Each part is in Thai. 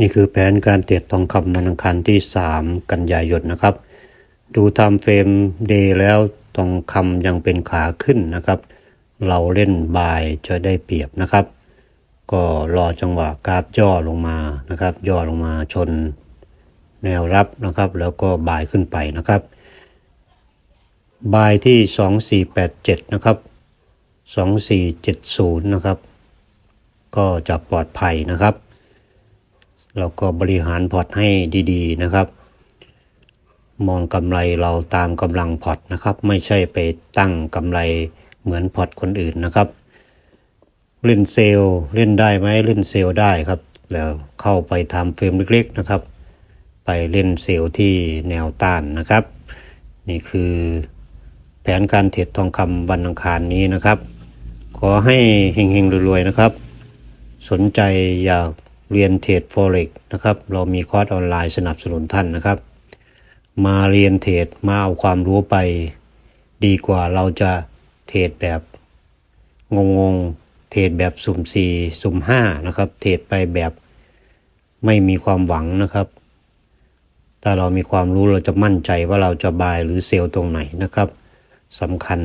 นี่คือแผนการเทรดทองคำวันอังคารที่ 3 กันยายนนะครับ ดูทม์เฟรมเดย์แล้วทองคำยังเป็นขาขึ้นนะครับ เราเล่นบายจะได้เปรียบนะครับ ก็รอจังหวะกราฟย่อลงมานะครับ ย่อลงมาชนแนวรับนะครับ แล้วก็บายขึ้นไปนะครับ บายที่ 2487 นะครับ 2470 นะครับ ก็จะปลอดภัยนะครับ เราก็บริหารพอร์ตให้ดีๆนะครับ มองกำไรเราตามกำลังพอร์ตนะครับ ไม่ใช่ไปตั้งกำไรเหมือนพอร์ตคนอื่นนะครับเล่นเซลล์เล่นได้ไหมเล่นเซลล์ได้ครับ แล้วเข้าไปทำเฟรมเล็กๆนะครับ ไปเล่นเซลล์ที่แนวต้านนะครับ นี่คือแผนการเทรดทองคำวันอังคารนี้นะครับ ขอให้เฮงๆรวยๆนะครับ สนใจอยาก เรียนเทรด Forex นะครับ เรามีคอร์สออนไลน์สนับสนุนท่านนะครับ มาเรียนเทรดมาเอาความรู้ไป ดีกว่าเราจะเทรดแบบงงๆเทรดแบบสุ่มสี่สุ่มห้านะครับ เทรดไปแบบไม่มีความหวังนะครับ ถ้าเรามีความรู้เราจะมั่นใจว่าเราจะบายหรือเซลล์ตรงไหนนะครับสำคัญ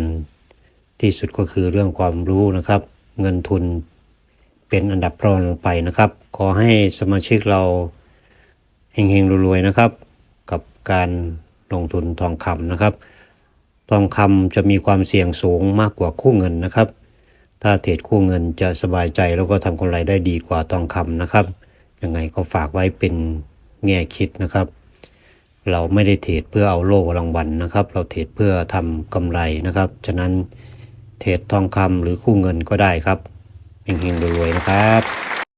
ที่สุดก็คือเรื่องความรู้นะครับ เงินทุน เป็นอันดับรองลงไปนะครับ ขอให้สมาชิกเราเฮงๆรวยๆนะครับ กับการลงทุนทองคำนะครับ ทองคำจะมีความเสี่ยงสูงมากกว่าคู่เงินนะครับ ถ้าเทรดคู่เงินจะสบายใจแล้วก็ทำกำไรได้ดีกว่าทองคำนะครับ ยังไงก็ฝากไว้เป็นแง่คิดนะครับ เราไม่ได้เทรดเพื่อเอาโล่รางวัลนะครับ เราเทรดเพื่อทำกำไรนะครับ ฉะนั้นเทรดทองคำหรือคู่เงินก็ได้ครับ เฮงๆรวยๆนะครับ